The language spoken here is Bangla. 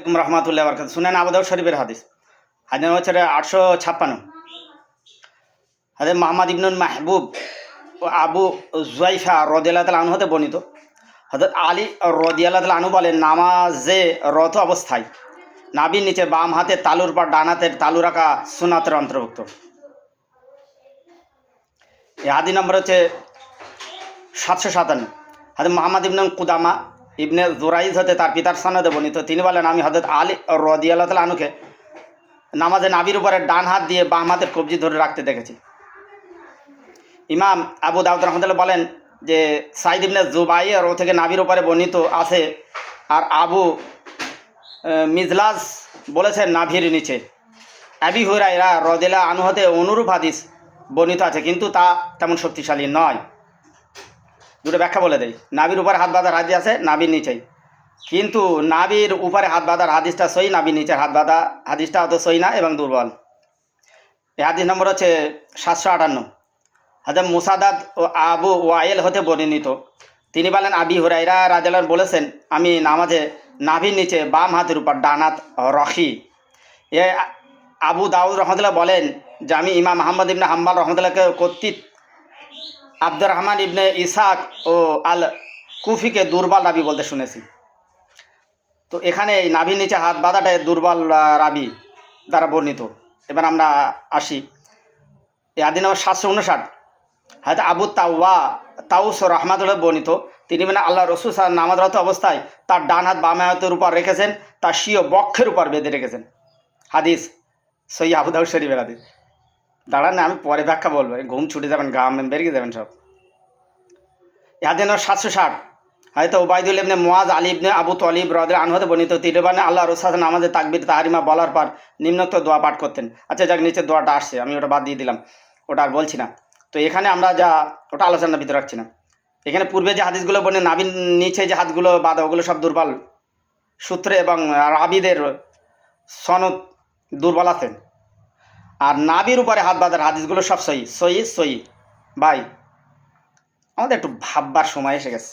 আলাইকুম রহমতুল্লাহ বরকাত শুনেন আবুদাউদ শরীফের হাদিস। হাদিস হচ্ছে আটশো ছাপ্পান্ন। হাদিস মোহাম্মদ ইবনুল মাহবুব ও আবু জুয়াইফা রদিয়াল্লাহ তাল আনু হতে বর্ণিত। হজরত আলী রদিয়াল্লাহ তাল আনু বলেন, নামাজে রত অবস্থায় নাবির নিচে বাম হাতে তালুর পর ডান হাতের তালু রাখা সুনাতের অন্তর্ভুক্ত। হাদি নম্বর হচ্ছে সাতশো সাতান্ন। হাজর মোহাম্মদ ইবনুল কুদামা ইবনে জোরাইজ হতে তার পিতার সনদে বর্ণিত। তিনি বলেন, আমি হজরত আলী রদিয়াল্লাহ তাল আনুকে নামাজে নাবির উপরে ডান হাত দিয়ে বাম হাতের কবজি ধরে রাখতে দেখেছি। ইমাম আবু দাউদ রহমতুল্লাহ বলেন যে সাইদ ইবনে জুবাইয়ের ও থেকে নাবির উপরে বর্ণিত আছে আর আবু মিজলাস বলেছেন নাভির নিচে। আবি হুরাইরা রদেলা আনুহতে অনুরূপ হাদিস বর্ণিত আছে, কিন্তু তা তেমন শক্তিশালী নয়। দুটো ব্যাখ্যা বলে দেয় নাবির উপরে হাত বাঁধার হাদিস আছে নাবির নিচেই। কিন্তু নাবির উপরে হাত বাঁধার হাদিসটা সই নাবির নিচের হাত বাঁধা হাদিসটা অত সই না এবং দুর্বল। এই হাদিস নম্বর হচ্ছে সাতশো আটান্ন। হাজার মুসাদাদ ও আবু ওয়াইল হতে বর্ণিত। তিনি বলেন, আবি হুরাইরা রাজালান বলেছেন, আমি নামাজে নাভির নিচে বাম হাতের উপর ডানাত রখি। এ আবু দাউদ রহমতুল্লাহ বলেন যে, আমি ইমাম আহমদ ইবনে হাম্বাল রহমতুল্লাহকে কর্তৃক আব্দুর রহমান ইবনে ইসাক ও আল কুফিকে দুর্বল রাবি বলতে শুনেছি। তো এখানে এই নাভির নিচে হাত বাঁধাটাই দুর্বল রাবি দ্বারা বর্ণিত। এবার আমরা আসি। এই আদিন নম্বর সাতশো উনষাট। হয়তো আবু তাওয়া তাউস রহমাতুল্লাহ বর্ণিত। তিনি মানে আল্লাহ রসুল সাল নামাজরত অবস্থায় তার ডান হাত বাম হাতের উপর রেখেছেন, তার স্বীয় বক্ষের উপর বেঁধে রেখেছেন। হাদিস সই আবু দাউদ শরীফের হাদিস। দাঁড়ান না, আমি পরে ব্যাখ্যা বলব। ঘুম ছুটে যাবেন, গা বেরিয়ে যাবেন সব। ইহাদিন সাতশো ষাট। হয়তো ওবায়দুল ইবনে মোয়াজ আলী ইবনে আবু তলিব রদের আনহতে বর্ণিত। তিরবানে আল্লাহ রসাদ নামাজে তাকবির, তাহারিমা, বলার পর নিম্নোক্ত দোয়া পাঠ করতেন। আচ্ছা যাক নিচে দোয়াটা আসছে, আমি ওটা বাদ দিয়ে দিলাম। ওটা আর বলছি না। তো এখানে আমরা যা, ওটা আলোচনার ভিতরে রাখছি না। এখানে পূর্বে যে হাদিসগুলো বলে নাবিন নিচে যে হাতগুলো বাঁধা, ওগুলো সব দুর্বল। সূত্রে এবং রাবিদের সনদ দুর্বল আছেন আর নাবির উপরে হাত বাঁধার হাদিসগুলো সব সহি সহি সহি। ভাই, আমাদের একটু ভাববার সময় এসে গেছে।